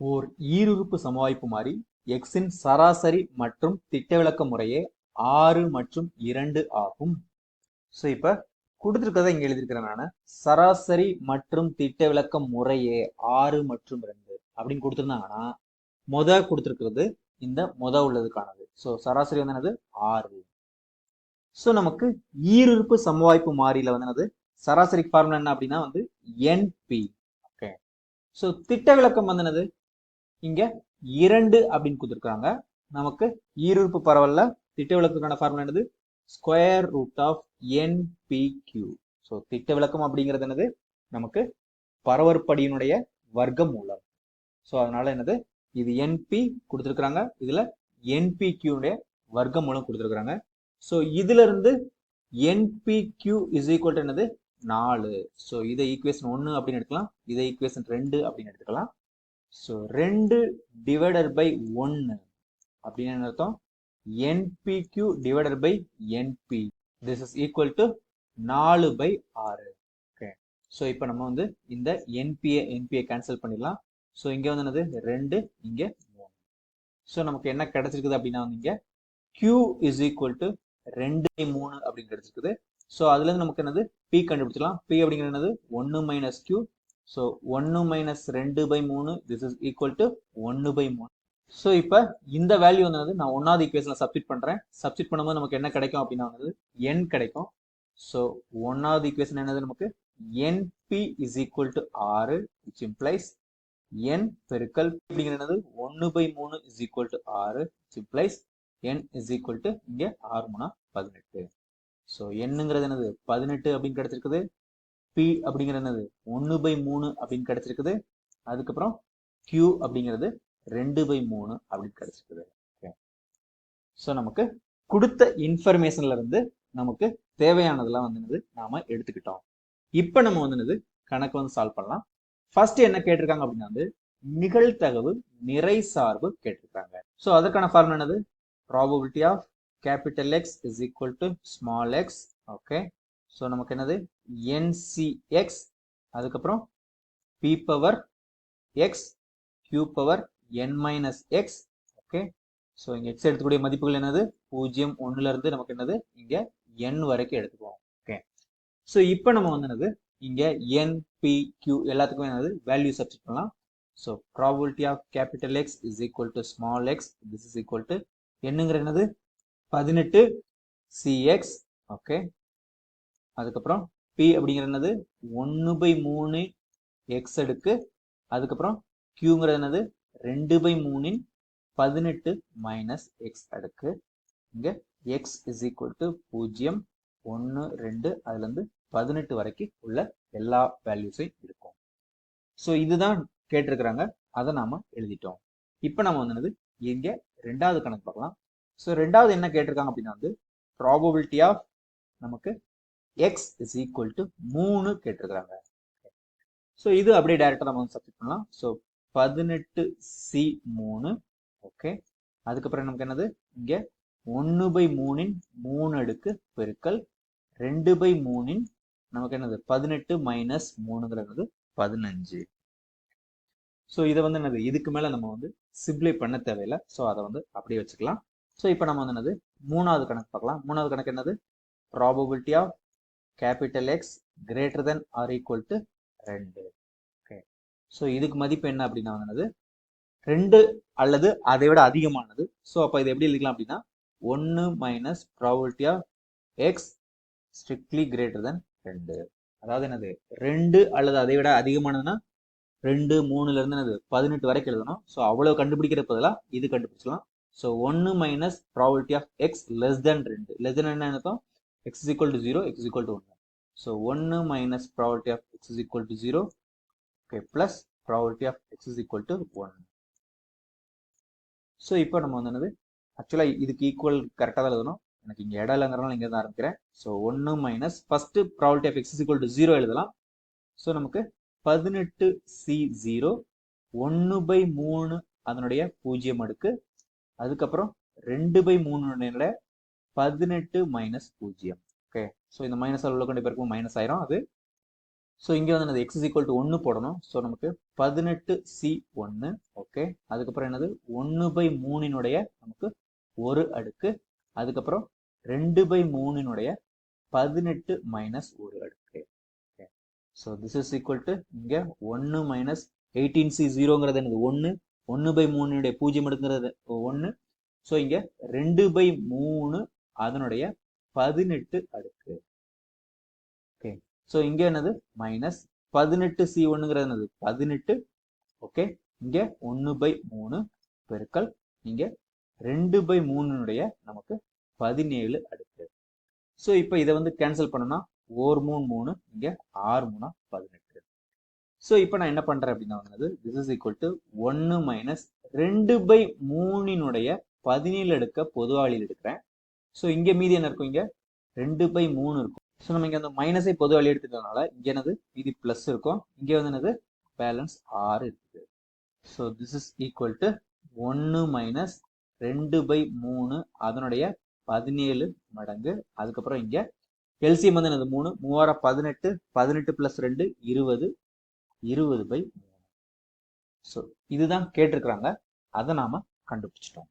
ஓர் ஈருறுப்பு சமவாய்ப்பு மாறி எக்ஸின் சராசரி மற்றும் திட்டவிலக்க முறையே ஆறு மற்றும் இரண்டு ஆகும். ஸோ இப்போ கொடுத்துருக்கதை இங்கே எழுதியிருக்கிறேன் நான். சராசரி மற்றும் திட்டவிலக்க முறையே ஆறு மற்றும் ரெண்டு அப்படின்னு கொடுத்துருந்தாங்கன்னா முத கொடுத்துருக்கிறது இந்த முத உள்ளதுக்கானது. ஸோ சராசரி வந்து என்னது? ஆறு. ஸோ நமக்கு ஈருறுப்பு சமவாய்ப்பு மாறியில வந்து என்னது? சராசரி ஃபார்முலா என்ன அப்படின்னா வந்து என்பி ஓகே ஸோ திட்ட விளக்கம் வந்து என்னது? இங்க இரண்டு அப்படின்னு கொடுத்துருக்காங்க. நமக்கு ஈருறுப்பு பரவல்ல. திட்ட விளக்கத்துக்கான ஃபார்முலா என்னது square root of n p q so திட்ட விளக்கம் அப்படிங்கிறது என்னது? நமக்கு பரவற்படியினுடைய வர்க்க மூலம் ஸோ அதனால என்னது? இது என்பி கொடுத்துருக்குறாங்க. இதுல என்பி வர்க்கம் வர்க்க மூலம் கொடுத்துருக்குறாங்க. ஸோ இதுல இருந்து என்பிக்யூ இஸ் ஈக்குவல் என்னது? நாலு. ஸோ இதை ஈக்குவேஷன் ஒன்று அப்படின்னு எடுக்கலாம். இதை ஈக்குவேஷன் ரெண்டு அப்படின்னு எடுத்துக்கலாம். ஸோ ரெண்டு டிவைடர் பை ஒன்று அப்படின்னு என்ன அர்த்தம்? N p q divider by n p this is equal to நாலு பை ஆறு. ஓகே ஸோ இப்போ நம்ம வந்து இந்த n p a n p a cancel பண்ணிடலாம். ஸோ இங்கே வந்து என்னது? ரெண்டு இங்கே மூணு. ஸோ நமக்கு என்ன கிடைச்சிருக்குது அப்படின்னா வந்து இங்கே கியூ இஸ் ஈக்குவல் டு ரெண்டு மூணு அப்படின்னு கிடைச்சிருக்குது ஸோ அதுலேருந்து நமக்கு என்னது? பி கண்டுபிடிச்சிக்கலாம் பி அப்படிங்கிறது என்னது? ஒன்று மைனஸ் கியூ ஸோ ஒன்று மைனஸ் ரெண்டு பை மூணு திஸ் இஸ் ஈக்குவல் டு ஒன்று பை மூணு. ஸோ இப்போ இந்த வேல்யூ வந்து நான் ஒன்றாவது ஈக்குவேஷனில் சப்ஸ்டிட் பண்ணுறேன் சப்ஸ்டிட் பண்ணும்போது நமக்கு என்ன கிடைக்கும் அப்படின்னா வந்து என் கிடைக்கும். ஸோ ஒன்றாவது ஈக்குவேஷன் என்னது நமக்கு? N p is equal to ஆறு விச் இம்ப்ளைஸ் என் பெருக்கல் அப்படிங்கிறது ஒன்று பை மூணு இஸ் ஈக்குவல் டு ஆறு which implies n is equal to இங்கே ஆறு மூணா பதினெட்டு. ஸோ என்னங்கிறது என்னது? பதினெட்டு அப்படின்னு கிடைச்சிருக்குது. பி அப்படிங்கிறது என்னது? ஒன்று பை மூணு அப்படின்னு கிடைச்சிருக்குது. அதுக்கப்புறம் கியூ அப்படிங்கிறது ரெண்டு பை மூணு அப்படின்னு கிடைச்சிருக்குது. ஓகே ஸோ நமக்கு கொடுத்த இன்ஃபர்மேஷன்ல இருந்து நமக்கு தேவையானதெல்லாம் வந்து நாம எடுத்துக்கிட்டோம். இப்போ நம்ம வந்து என்னது? கணக்கு வந்து சால்வ் பண்ணலாம். ஃபர்ஸ்ட் என்ன கேட்டிருக்காங்க அப்படின்னா வந்து நிகழ்தகவு நிறை சார்பு கேட்டிருக்காங்க. ஸோ அதற்கான ஃபார்முலா என்னது? Probability of capital x is equal to small x okay so நமக்கு என்னது? என்சிஎக்ஸ் அதுக்கப்புறம் p power x q power n minus x okay so இங்கே எக்ஸ் எடுத்துக்கூடிய மதிப்புகள் என்னது? பூஜ்ஜியம் ஒன்றுலேருந்து நமக்கு என்னது? இங்கே என் வரைக்கும் எடுத்துக்குவோம். ஓகே ஸோ இப்போ நம்ம வந்து என்னது? இங்கே என் பி கியூ எல்லாத்துக்குமே என்னது? வேல்யூ சப்ஸ்டிட் பண்ணலாம். So probability of capital x is equal to small x this is equal to என்னங்கிற என்னது? பதினெட்டு சிஎக்ஸ் ஓகே அதுக்கப்புறம் பி அப்படிங்கிறது என்னது? ஒன்று பை மூணு எக்ஸ் அடுக்கு அதுக்கப்புறம் கியூங்கிறது என்னது? ரெண்டு பை மூணின் பதினெட்டு மைனஸ் எக்ஸ் அடுக்கு. இங்கே எக்ஸ் இஸ் ஈக்குவல் டு பூஜ்ஜியம் ஒன்று ரெண்டு அதுலேருந்து பதினெட்டு வரைக்கும் உள்ள எல்லா வேல்யூஸையும் இருக்கும். ஸோ இதுதான் கேட்டிருக்கிறாங்க. அதை நாம் எழுதிட்டோம். இப்போ நம்ம வந்து என்னது? இங்கே ரெண்டாவது கணக்கு பார்க்கலாம். ஸோ ரெண்டாவது என்ன கேட்டிருக்காங்க அப்படின்னா வந்து ப்ராபபிலிட்டி ஆஃப் நமக்கு எக்ஸ் இஸ் ஈக்குவல் டு மூணு கேட்டிருக்கிறாங்க. ஸோ இது அப்படியே டைரக்டாக நம்ம வந்து சப்மிட் பண்ணலாம். ஸோ பதினெட்டு சி மூணு. ஓகே அதுக்கப்புறம் நமக்கு என்னது? இங்கே ஒன்று பை மூணின் மூணு அடுக்கு பெருக்கல் ரெண்டு பை மூணின் நமக்கு என்னது? பதினெட்டு மைனஸ் மூணுங்கிறது பதினஞ்சு. ஸோ இதை வந்து என்னது? இதுக்கு மேலே நம்ம வந்து சிப்ளை பண்ண தேவையில்லை. ஸோ அதை வந்து அப்படியே வச்சுக்கலாம். ஸோ இப்போ நம்ம வந்து என்னது? மூணாவது கணக்கு பார்க்கலாம். மூணாவது கணக்கு என்னது? Probability of capital x greater than or equal to ரெண்டு. ஓகே ஸோ இதுக்கு மதிப்பு என்ன அப்படின்னா வந்து என்னது ரெண்டு அல்லது அதை விட அதிகமானது. ஸோ அப்போ இது எப்படி எழுதிக்கலாம் அப்படின்னா ஒன்று minus probability of x strictly greater than ரெண்டு. அதாவது என்னது? ரெண்டு அல்லது அதை விட அதிகமானதுன்னா ரெண்டு மூணுலேருந்து என்னது? பதினெட்டு வரைக்கும் எழுதணும். ஸோ அவ்வளோ கண்டுபிடிக்கிற பதிலாக இது கண்டுபிடிச்சலாம் ஸோ ஒன்று minus probability of x less than ரெண்டு. லெஸ் தென் என்ன அர்த்தம்? X is equal to zero is equal to ஒன்று ஸோ ஒன்று minus probability of x is equal to zero okay plus probability of x is equal to one so இப்போ நம்ம வந்து என்னது? ஆக்சுவலாக இதுக்கு ஈக்குவல் கரெக்டாக தான் எழுதணும். எனக்கு இங்கே இடம் இல்லைங்கிறனால இங்கே தான் ஆரம்பிக்கிறேன் ஸோ ஒன்று minus first probability of x is equal to zero எழுதலாம். ஸோ நமக்கு பதினெட்டு சி ஜீரோ ஒன்று பை மூணு அதனுடைய பூஜ்ஜியம் அடுக்கு. அதுக்கப்புறம் ரெண்டு பை மூணு பதினெட்டு மைனஸ் பூஜ்ஜியம். ஓகே ஸோ இந்த மைனஸ் உள்ள கொண்டு போயிருக்கும் மைனஸ் ஆயிரும். அது ஸோ இங்கே வந்து எக்ஸ் ஈக்குவல் டு ஒன்று போடணும். ஸோ நமக்கு பதினெட்டு சி ஒன்று ஓகே அதுக்கப்புறம் என்னது? ஒன்று பை மூணினுடைய நமக்கு ஒரு அடுக்கு. அதுக்கப்புறம் ரெண்டு பை மூணினுடைய பதினெட்டு மைனஸ் ஒரு அடுக்கு. Okay so this is equal to இங்கே ஒன்று மைனஸ் எயிட்டீன் சி ஜீரோங்கிறது என்னது? ஒன்று ஒன்று பை மூணுடைய பூஜ்ஜியம் எடுக்கிறது ஒன்று ஸோ இங்கே ரெண்டு பை மூணு அதனுடைய பதினெட்டு அடுக்கு. ஓகே ஸோ இங்கே என்னது? மைனஸ் பதினெட்டு சி ஒன்னுங்கிறது என்னது? பதினெட்டு. ஓகே இங்கே ஒன்று பை மூணு பெருக்கல் இங்கே ரெண்டு பை மூணுனுடைய நமக்கு பதினேழு அடுக்கு. ஸோ இப்போ இதை வந்து கேன்சல் பண்ணோம்னா ஓர் மூணு மூணு இங்கே ஆறு மூணா பதினெட்டு. ஸோ இப்போ நான் என்ன பண்ணுறேன் அப்படின்னா வந்து திஸ் இஸ் ஈக்குவல் டு ஒன்று மைனஸ் ரெண்டு பை மூணினுடைய பதினேழு எடுக்க பொதுவாளியில் எடுக்கிறேன். ஸோ இங்கே மீதி என்ன இருக்கும் இங்கே? ரெண்டு பை மூணு இருக்கும். ஸோ நம்ம இங்கே அந்த மைனஸை வழி எடுத்துட்டதுனால இங்கே என்னது? மீதி ப்ளஸ் இருக்கும். இங்கே வந்து என்னது? பேலன்ஸ் ஆறு இருக்குது. So this is equal to ஒன்று மைனஸ் ரெண்டு பை மூணு அதனுடைய பதினேழு மடங்கு. அதுக்கப்புறம் இங்கே எல்சிஎம் வந்து என்னது? மூணு மூவாயிரம் பதினெட்டு பதினெட்டு ப்ளஸ் ரெண்டு இருபது இருபது பை மூணு. ஸோ இதுதான் கேட்டிருக்கிறாங்க. அதை நாம கண்டுபிடிச்சிட்டோம்.